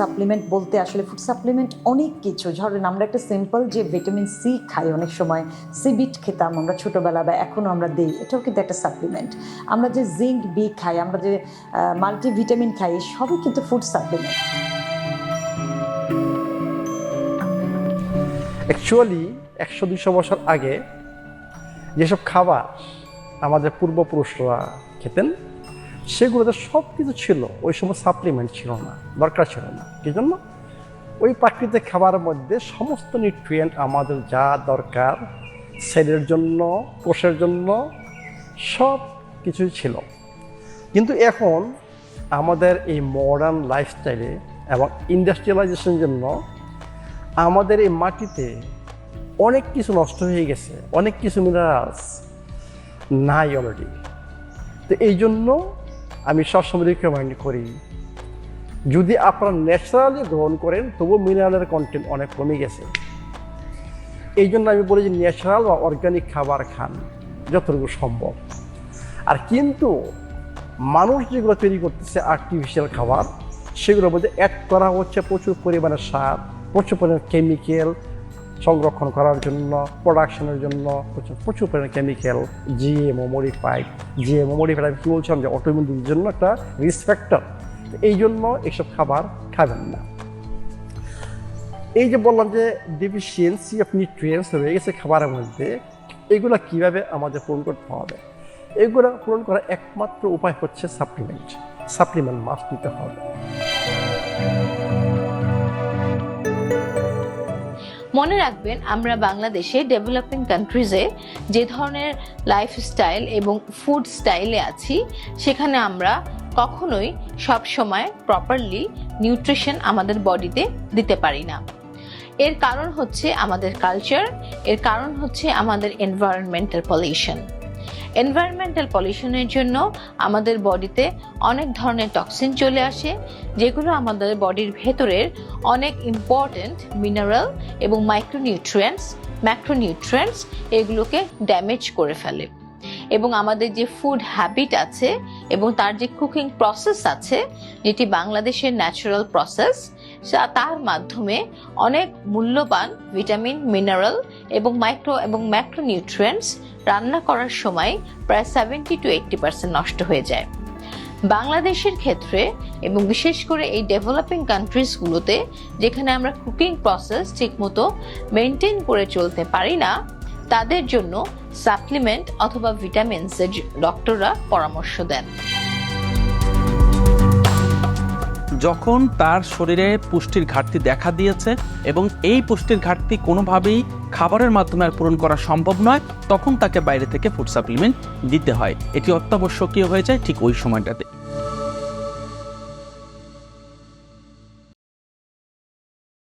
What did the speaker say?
Supplement বলতে আসলে food supplement অনেক কিছু। ধরেন আমরা একটা সিম্পল যে ভিটামিন সি খাই অনেক সময়, সি বিট খেতাম আমরা ছোটোবেলা বা এখনও আমরা দিই, এটাও কিন্তু একটা সাপ্লিমেন্ট আমরা যে জিঙ্ক বি খাই, আমরা যে মাল্টিভিটামিন খাই, সবই কিন্তু ফুড সাপ্লিমেন্ট অ্যাকচুয়ালি একশো দুশো বছর আগে যেসব খাবার আমাদের পূর্বপুরুষরা খেতেন সেগুলোতে সব কিছু ছিল, ওই সময় সাপ্লিমেন্ট ছিল না, দরকার ছিল না। কি জন্য? ওই প্রাকৃতিক খাবারের মধ্যে সমস্ত নিউট্রিয়েন্ট আমাদের যা দরকার, সেলের জন্য, কোষের জন্য সব কিছুই ছিল। কিন্তু এখন আমাদের এই মডার্ন লাইফস্টাইলে এবং ইন্ডাস্ট্রিয়ালাইজেশনের জন্য আমাদের এই মাটিতে অনেক কিছু নষ্ট হয়ে গেছে, অনেক কিছু মিনারেলস নাই অলরেডি তো এই জন্য আমি সবসময় রিকমেন্ড করি। যদি আপনারা ন্যাচারালি গ্রহণ করেন, তবুও মিনারেলের কন্টেন্ট অনেক কমে গেছে। এই জন্য আমি বলি যে ন্যাচারাল বা অর্গানিক খাবার খান, যতটুকু সম্ভব। আর কিন্তু মানুষ যেগুলো তৈরি করতেছে আর্টিফিশিয়াল খাবার, সেগুলোর মধ্যে অ্যাড করা হচ্ছে প্রচুর পরিমাণে সার প্রচুর পরিমাণে কেমিক্যাল সংরক্ষণ করার জন্য প্রোডাকশনের জন্য প্রচুর প্রচুর পরিমাণে chemical GMO modified GMO modified কী বলছিলাম যে অটোমিউনিটির জন্য একটা রিস্ক ফ্যাক্টর এই জন্য এইসব খাবার খাবেন না। এই যে বললাম যে ডেফিসিয়েন্সি অফ নিউট্রিয়েন্টস রয়ে গেছে খাবারের মধ্যে, এগুলো কীভাবে আমাদের পূরণ করতে হবে? এগুলো পূরণ করার একমাত্র উপায় হচ্ছে সাপ্লিমেন্ট সাপ্লিমেন্ট মাস্ট নিতে হবে। মনে রাখবেন, আমরা বাংলাদেশে ডেভেলপিং কান্ট্রিজে যে ধরনের লাইফস্টাইল এবং ফুড স্টাইলে আছি, সেখানে আমরা কখনোই সব সময় প্রপারলি নিউট্রিশন আমাদের বডিতে দিতে পারি না। এর কারণ হচ্ছে আমাদের কালচার এর কারণ হচ্ছে আমাদের এনভায়রনমেন্টাল পলিউশন এনভায়রনমেন্টাল পলিউশনের জন্য আমাদের বডিতে অনেক ধরনের টক্সিন চলে আসে, যেগুলো আমাদের বডির ভেতরের অনেক ইম্পর্ট্যান্ট মিনারেল এবং মাইক্রোনিউট্রিয়েন্টস ম্যাক্রোনিউট্রিয়েন্টস এগুলোকে ড্যামেজ করে ফেলে। এবং আমাদের যে ফুড হ্যাবিট আছে এবং তার যে কুকিং প্রসেস আছে, যেটি বাংলাদেশের ন্যাচারাল প্রসেস তার মাধ্যমে অনেক মূল্যবান ভিটামিন মিনারেল এবং মাইক্রো এবং ম্যাক্রোনিউট্রিয়েন্টস রান্না করার সময় প্রায় সেভেন্টি টু এইট্টি পার্সেন্ট নষ্ট হয়ে যায়। বাংলাদেশের ক্ষেত্রে এবং বিশেষ করে এই ডেভেলপিং কান্ট্রিজগুলোতে যেখানে আমরা কুকিং প্রসেস ঠিকমতো মেনটেন করে চলতে পারি না, তাদের জন্য সাপ্লিমেন্ট অথবা ভিটামিনসের ডক্টররা পরামর্শ দেন। যখন তার শরীরে পুষ্টির ঘাটতি দেখা দিয়েছে এবং এই পুষ্টির ঘাটতি কোনোভাবেই খাবারের মাধ্যমে আর পূরণ করা সম্ভব নয়, তখন তাকে বাইরে থেকে ফুড সাপ্লিমেন্ট দিতে হয়। এটি অত্যাবশ্যকীয় হয়ে যায় ঠিক ওই সময়টাতে।